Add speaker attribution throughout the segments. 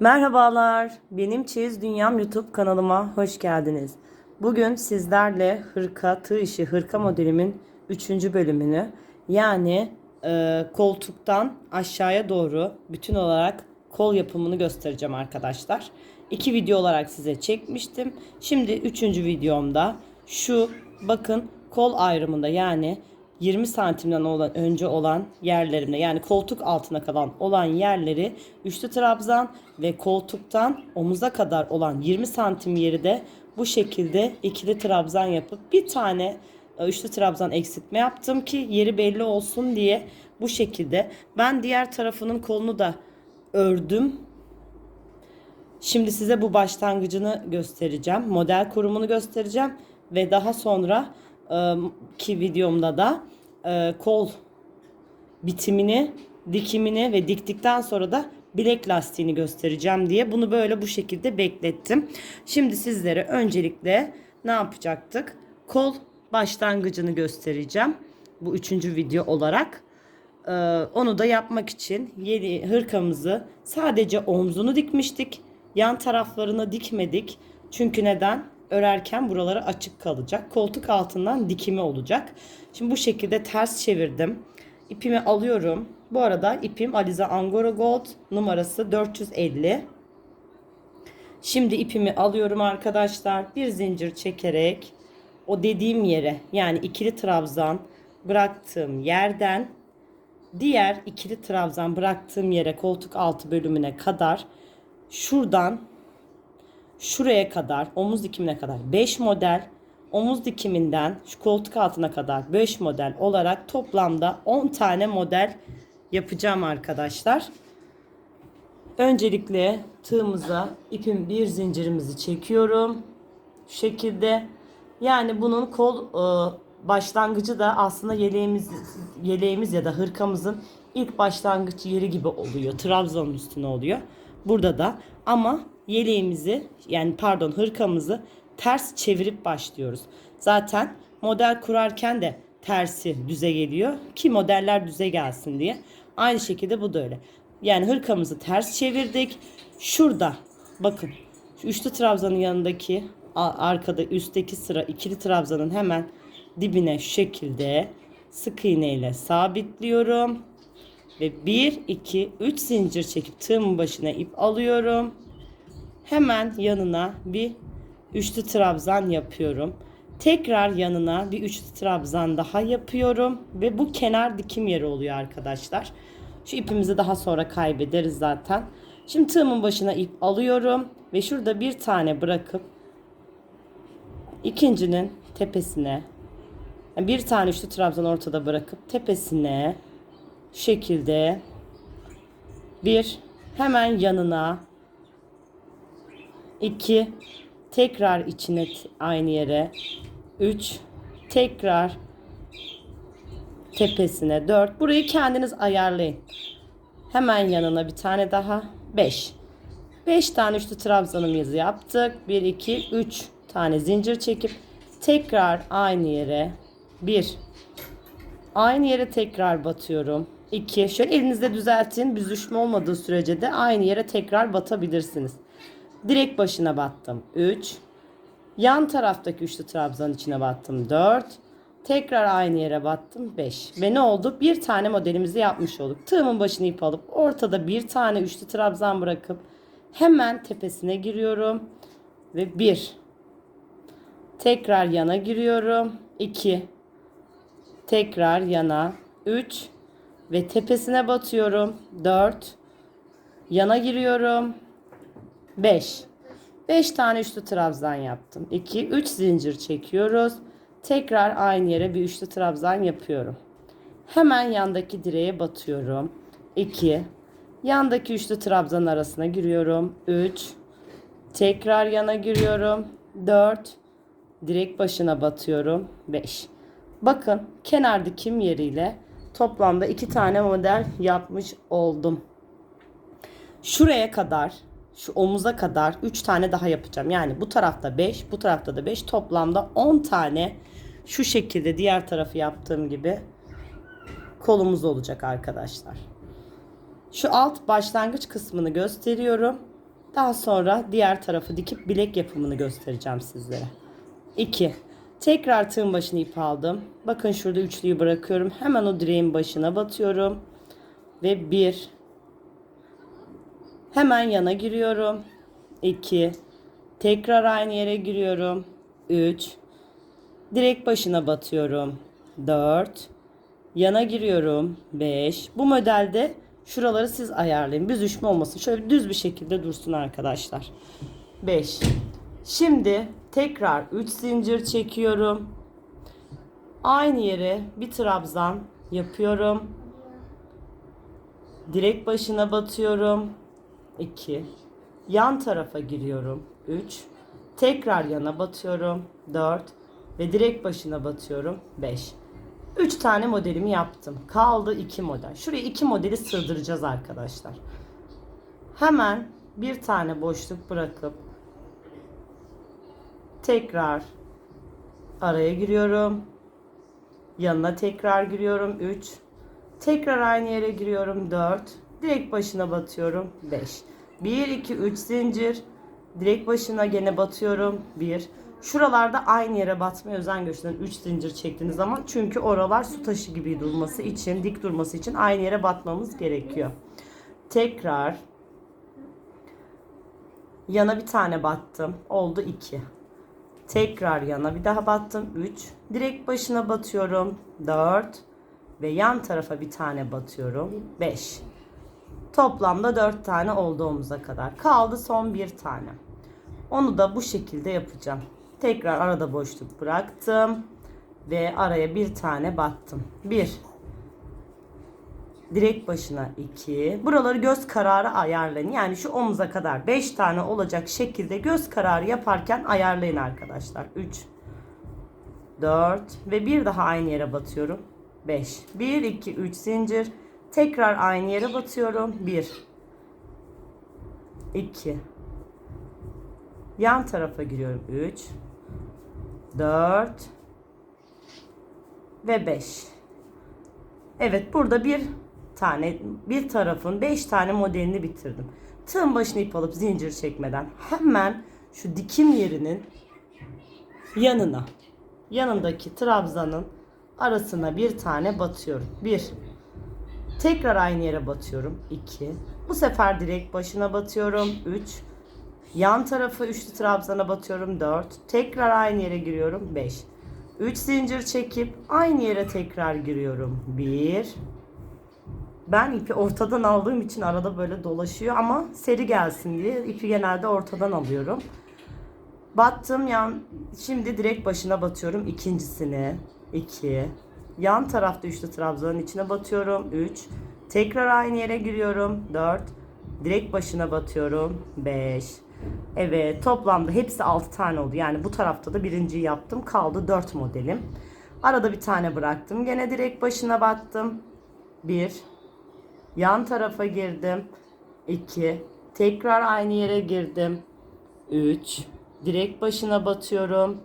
Speaker 1: Merhabalar, benim Çeyiz Dünyam YouTube kanalıma hoş geldiniz. Bugün sizlerle hırka, tığ işi hırka modelimin 3. bölümünü yani e, koltuktan aşağıya doğru bütün olarak kol yapımını göstereceğim arkadaşlar. İki video olarak size çekmiştim. Şimdi üçüncü videomda şu bakın kol ayrımında yani 20 santimden olan önce olan yerlerine yani koltuk altına kalan olan yerleri üçlü trabzan ve koltuktan omuza kadar olan 20 santim yeri de bu şekilde ikili trabzan yapıp bir tane e, üçlü trabzan eksiltme yaptım ki yeri belli olsun diye bu şekilde. Ben diğer tarafının kolunu da ördüm. Şimdi size bu başlangıcını göstereceğim. Model kurumunu göstereceğim ve daha sonra ki videomda da e, kol bitimini, dikimini ve diktikten sonra da bilek lastiğini göstereceğim diye bunu böyle bu şekilde beklettim. Şimdi sizlere öncelikle ne yapacaktık? Kol başlangıcını göstereceğim. Bu üçüncü video olarak. Ee, onu da yapmak için yeni hırkamızı sadece omzunu dikmiştik. Yan taraflarını dikmedik. Çünkü neden? Örerken buraları açık kalacak. Koltuk altından dikimi olacak. Şimdi bu şekilde ters çevirdim. İpimi alıyorum. Bu arada ipim Alize Angora Gold numarası 450. Şimdi ipimi alıyorum arkadaşlar. Bir zincir çekerek o dediğim yere yani ikili trabzan bıraktığım yerden diğer ikili trabzan bıraktığım yere koltuk altı bölümüne kadar şuradan şuraya kadar omuz dikimine kadar 5 model omuz dikiminden şu koltuk altına kadar 5 model olarak toplamda 10 tane model yapacağım arkadaşlar. Öncelikle tığımıza ipin bir zincirimizi çekiyorum. Şu şekilde. Yani bunun kol e, başlangıcı da aslında yeleğimiz yeleğimiz ya da hırkamızın ilk başlangıç yeri gibi oluyor. Trabzonun üstüne oluyor. Burada da ama yeleğimizi yani pardon hırkamızı ters çevirip başlıyoruz. Zaten model kurarken de tersi düze geliyor ki modeller düze gelsin diye. Aynı şekilde bu da öyle. Yani hırkamızı ters çevirdik. Şurada bakın şu üçlü trabzanın yanındaki arkada üstteki sıra ikili trabzanın hemen dibine şu şekilde sık iğne ile sabitliyorum. Ve 1, 2, 3 zincir çekip tığımın başına ip alıyorum. Hemen yanına bir üçlü trabzan yapıyorum. Tekrar yanına bir üçlü trabzan daha yapıyorum. Ve bu kenar dikim yeri oluyor arkadaşlar. Şu ipimizi daha sonra kaybederiz zaten. Şimdi tığımın başına ip alıyorum. Ve şurada bir tane bırakıp ikincinin tepesine yani bir tane üçlü trabzan ortada bırakıp tepesine şekilde bir hemen yanına 2 tekrar içine aynı yere. 3 tekrar tepesine. 4 burayı kendiniz ayarlayın. Hemen yanına bir tane daha. 5 5 tane üçlü trabzanımızı yaptık. 1 2 3 tane zincir çekip tekrar aynı yere. 1 aynı yere tekrar batıyorum. 2 şöyle elinizde düzeltin. Büzüşme olmadığı sürece de aynı yere tekrar batabilirsiniz Direkt başına battım. 3. Yan taraftaki üçlü trabzanın içine battım. 4. Tekrar aynı yere battım. 5. Ve ne oldu? Bir tane modelimizi yapmış olduk. Tığımın başını ip alıp ortada bir tane üçlü trabzan bırakıp hemen tepesine giriyorum. Ve 1. Tekrar yana giriyorum. 2. Tekrar yana. 3. Ve tepesine batıyorum. 4. Yana giriyorum. 5. 5 tane üçlü trabzan yaptım. 2 3 zincir çekiyoruz. Tekrar aynı yere bir üçlü trabzan yapıyorum. Hemen yandaki direğe batıyorum. 2 Yandaki üçlü trabzan arasına giriyorum. 3 Tekrar yana giriyorum. 4 Direk başına batıyorum. 5 Bakın kenar dikim yeriyle toplamda iki tane model yapmış oldum. Şuraya kadar şu omuza kadar 3 tane daha yapacağım. Yani bu tarafta 5, bu tarafta da 5. Toplamda 10 tane şu şekilde diğer tarafı yaptığım gibi kolumuz olacak arkadaşlar. Şu alt başlangıç kısmını gösteriyorum. Daha sonra diğer tarafı dikip bilek yapımını göstereceğim sizlere. 2. Tekrar tığın başını ip aldım. Bakın şurada üçlüyü bırakıyorum. Hemen o direğin başına batıyorum. Ve 1. Hemen yana giriyorum. 2. Tekrar aynı yere giriyorum. 3. Direkt başına batıyorum. 4. Yana giriyorum. 5. Bu modelde şuraları siz ayarlayın. Büzüşme olmasın. Şöyle düz bir şekilde dursun arkadaşlar. 5. Şimdi tekrar 3 zincir çekiyorum. Aynı yere bir trabzan yapıyorum. Direkt başına batıyorum. 2. Yan tarafa giriyorum. 3. Tekrar yana batıyorum. 4. Ve direkt başına batıyorum. 5. 3 tane modelimi yaptım. Kaldı 2 model. Şuraya 2 modeli sığdıracağız arkadaşlar. Hemen bir tane boşluk bırakıp tekrar araya giriyorum. Yanına tekrar giriyorum 3. Tekrar aynı yere giriyorum 4. Direkt başına batıyorum 5. 1 2 3 zincir. Direkt başına gene batıyorum 1. Şuralarda aynı yere batmaya özen gösteren 3 zincir çektiğiniz zaman çünkü oralar su taşı gibi durması için, dik durması için aynı yere batmamız gerekiyor. Tekrar yana bir tane battım. Oldu 2. Tekrar yana bir daha battım. 3. Direkt başına batıyorum. 4. Ve yan tarafa bir tane batıyorum. 5. Toplamda 4 tane oldu omuza kadar. Kaldı son bir tane. Onu da bu şekilde yapacağım. Tekrar arada boşluk bıraktım. Ve araya bir tane battım. 1. Direkt başına 2. Buraları göz kararı ayarlayın. Yani şu omuza kadar 5 tane olacak şekilde göz kararı yaparken ayarlayın arkadaşlar. 3. 4 ve bir daha aynı yere batıyorum. 5. 1 2 3 zincir. Tekrar aynı yere batıyorum. 1 2 Yan tarafa giriyorum. 3 4 ve 5. Evet burada bir tane bir tarafın 5 tane modelini bitirdim. Tığın başını ip alıp zincir çekmeden hemen şu dikim yerinin yanına yanındaki trabzanın arasına bir tane batıyorum. 1 Tekrar aynı yere batıyorum. 2 Bu sefer direkt başına batıyorum. 3 Yan tarafı üçlü trabzana batıyorum 4. Tekrar aynı yere giriyorum 5. 3 zincir çekip aynı yere tekrar giriyorum 1. Ben ipi ortadan aldığım için arada böyle dolaşıyor ama seri gelsin diye ipi genelde ortadan alıyorum. Battım yan şimdi direkt başına batıyorum ikincisini 2. Yan tarafta üçlü trabzanın içine batıyorum 3. Tekrar aynı yere giriyorum 4. Direkt başına batıyorum 5. Evet toplamda hepsi 6 tane oldu. Yani bu tarafta da birinciyi yaptım. Kaldı 4 modelim. Arada bir tane bıraktım. Gene direkt başına battım. 1. Yan tarafa girdim. 2. Tekrar aynı yere girdim. 3. Direkt başına batıyorum.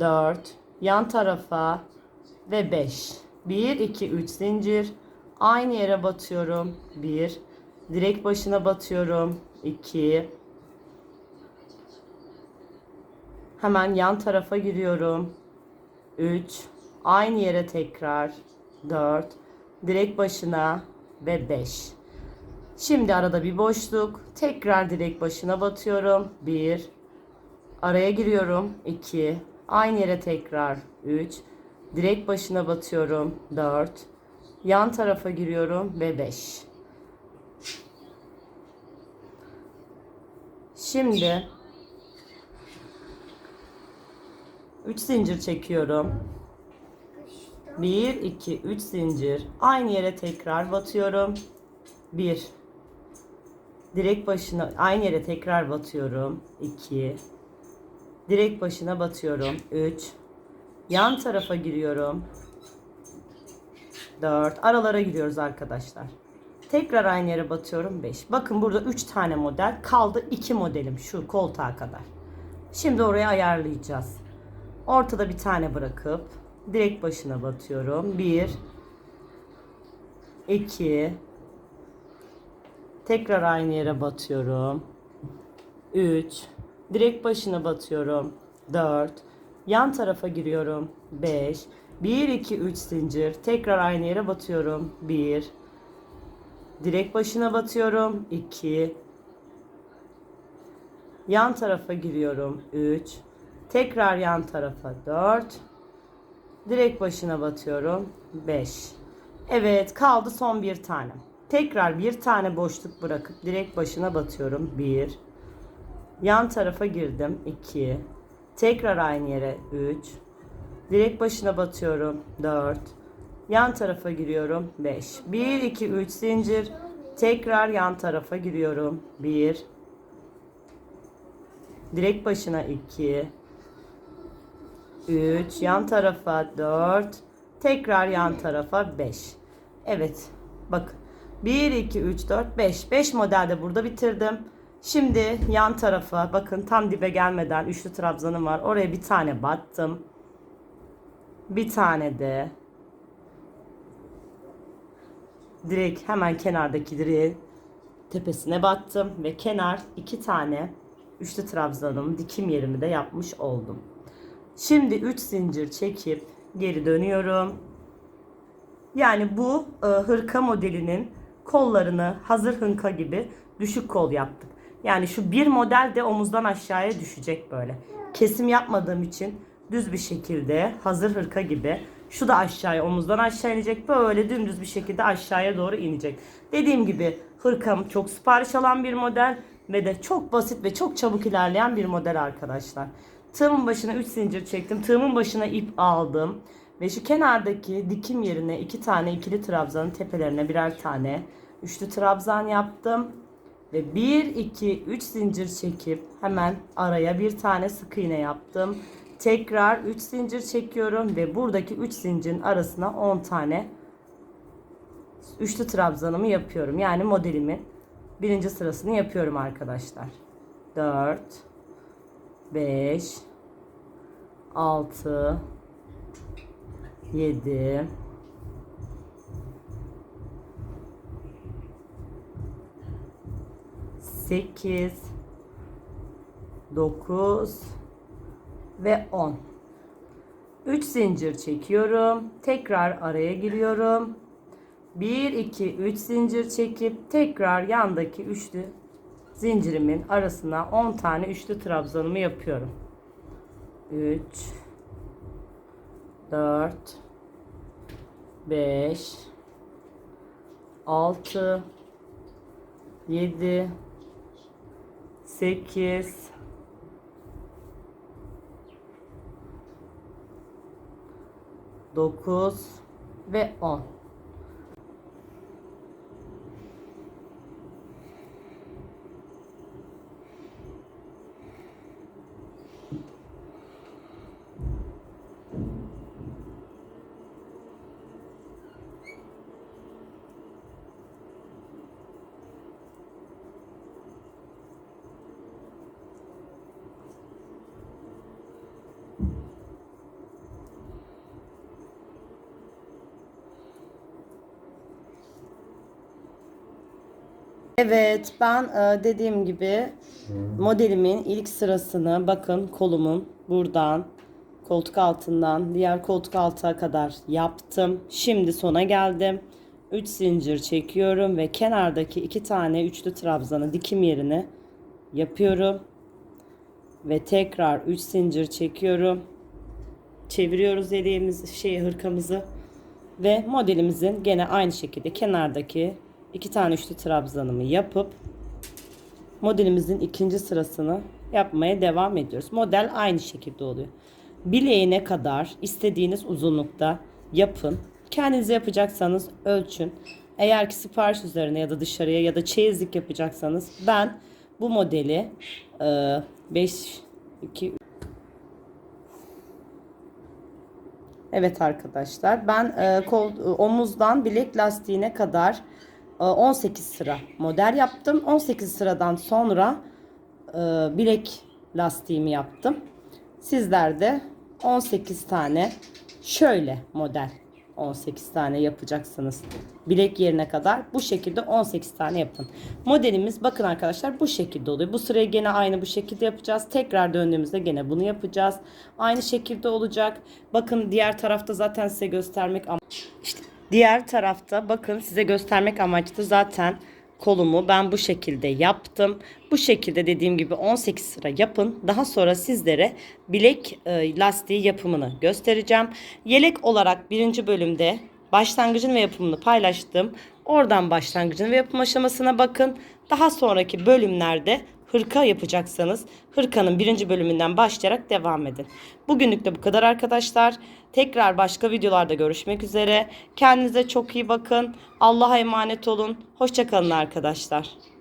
Speaker 1: 4. Yan tarafa. Ve 5. 1, 2, 3 zincir. Aynı yere batıyorum. 1. Direkt başına batıyorum. 2 Hemen yan tarafa giriyorum. 3 Aynı yere tekrar. 4 Direkt başına ve 5 Şimdi arada bir boşluk. Tekrar direkt başına batıyorum. 1 Araya giriyorum. 2 Aynı yere tekrar. 3 Direkt başına batıyorum. 4 Yan tarafa giriyorum ve 5 Şimdi 3 zincir çekiyorum. 1 2 3 zincir. Aynı yere tekrar batıyorum. 1 Direkt başına aynı yere tekrar batıyorum. 2 Direkt başına batıyorum. 3 Yan tarafa giriyorum. 4 Aralara giriyoruz arkadaşlar. Tekrar aynı yere batıyorum 5. Bakın burada 3 tane model kaldı 2 modelim şu koltuğa kadar. Şimdi oraya ayarlayacağız. Ortada bir tane bırakıp direkt başına batıyorum. 1 2 Tekrar aynı yere batıyorum. 3 direkt başına batıyorum 4 yan tarafa giriyorum. 5 1 2 3 zincir. Tekrar aynı yere batıyorum. 1 direkt başına batıyorum. 2 yan tarafa giriyorum. 3 tekrar yan tarafa 4 direkt başına batıyorum. 5 Evet kaldı son bir tane. Tekrar bir tane boşluk bırakıp direkt başına batıyorum. 1 Yan tarafa girdim. 2. Tekrar aynı yere 3. Direkt başına batıyorum. 4. Yan tarafa giriyorum. 5. 1 2 3 zincir. Tekrar yan tarafa giriyorum. 1. Direkt başına 2. 3. Yan tarafa 4. Tekrar yan tarafa 5. Evet. Bakın. 1 2 3 4 5. 5 modelde burada bitirdim. Şimdi yan tarafa bakın tam dibe gelmeden üçlü trabzanım var. Oraya bir tane battım. Bir tane de direkt hemen kenardaki direğin tepesine battım ve kenar iki tane üçlü trabzanım dikim yerimi de yapmış oldum. Şimdi 3 zincir çekip geri dönüyorum. Yani bu e, hırka modelinin kollarını hazır hınka gibi düşük kol yaptık. Yani şu bir model de omuzdan aşağıya düşecek böyle. Kesim yapmadığım için düz bir şekilde hazır hırka gibi. Şu da aşağıya omuzdan aşağı inecek. Böyle dümdüz bir şekilde aşağıya doğru inecek. Dediğim gibi hırkam çok sipariş alan bir model ve de çok basit ve çok çabuk ilerleyen bir model arkadaşlar. Tığımın başına 3 zincir çektim. Tığımın başına ip aldım. Ve şu kenardaki dikim yerine iki tane ikili trabzanın tepelerine birer tane üçlü trabzan yaptım. Ve 1, 2, 3 zincir çekip hemen araya bir tane sık iğne yaptım. Tekrar 3 zincir çekiyorum ve buradaki 3 zincirin arasına 10 tane üçlü trabzanımı yapıyorum. Yani modelimin birinci sırasını yapıyorum arkadaşlar. 4 5 6 7 8 9 ve 10 3 zincir çekiyorum. Tekrar araya giriyorum. 1 2 3 zincir çekip tekrar yandaki üçlü zincirimin arasına 10 tane üçlü trabzanımı yapıyorum. 3 4 5 6 7 8 9 ve 10 Evet ben e, dediğim gibi modelimin ilk sırasını bakın kolumun buradan koltuk altından diğer koltuk altıya kadar yaptım. Şimdi sona geldim. 3 zincir çekiyorum ve kenardaki iki tane üçlü trabzanı dikim yerine yapıyorum. Ve tekrar 3 zincir çekiyorum. Çeviriyoruz dediğimiz şey hırkamızı ve modelimizin gene aynı şekilde kenardaki iki tane üçlü trabzanımı yapıp modelimizin ikinci sırasını yapmaya devam ediyoruz. Model aynı şekilde oluyor. Bileğine kadar istediğiniz uzunlukta yapın. Kendiniz yapacaksanız ölçün. Eğer ki sipariş üzerine ya da dışarıya ya da çeyizlik yapacaksanız ben bu modeli 5 2 Evet arkadaşlar ben e, kol, omuzdan bilek lastiğine kadar e, 18 sıra model yaptım. 18 sıradan sonra e, bilek lastiğimi yaptım. Sizler de 18 tane şöyle model 18 tane yapacaksınız. Bilek yerine kadar bu şekilde 18 tane yapın. Modelimiz bakın arkadaşlar bu şekilde oluyor. Bu sırayı gene aynı bu şekilde yapacağız. Tekrar döndüğümüzde gene bunu yapacağız. Aynı şekilde olacak. Bakın diğer tarafta zaten size göstermek am- işte diğer tarafta bakın size göstermek amaçlı zaten kolumu ben bu şekilde yaptım. Bu şekilde dediğim gibi 18 sıra yapın. Daha sonra sizlere bilek e, lastiği yapımını göstereceğim. Yelek olarak birinci bölümde başlangıcını ve yapımını paylaştım. Oradan başlangıcını ve yapım aşamasına bakın. Daha sonraki bölümlerde hırka yapacaksanız hırkanın birinci bölümünden başlayarak devam edin. Bugünlük de bu kadar arkadaşlar. Tekrar başka videolarda görüşmek üzere. Kendinize çok iyi bakın. Allah'a emanet olun. Hoşçakalın arkadaşlar.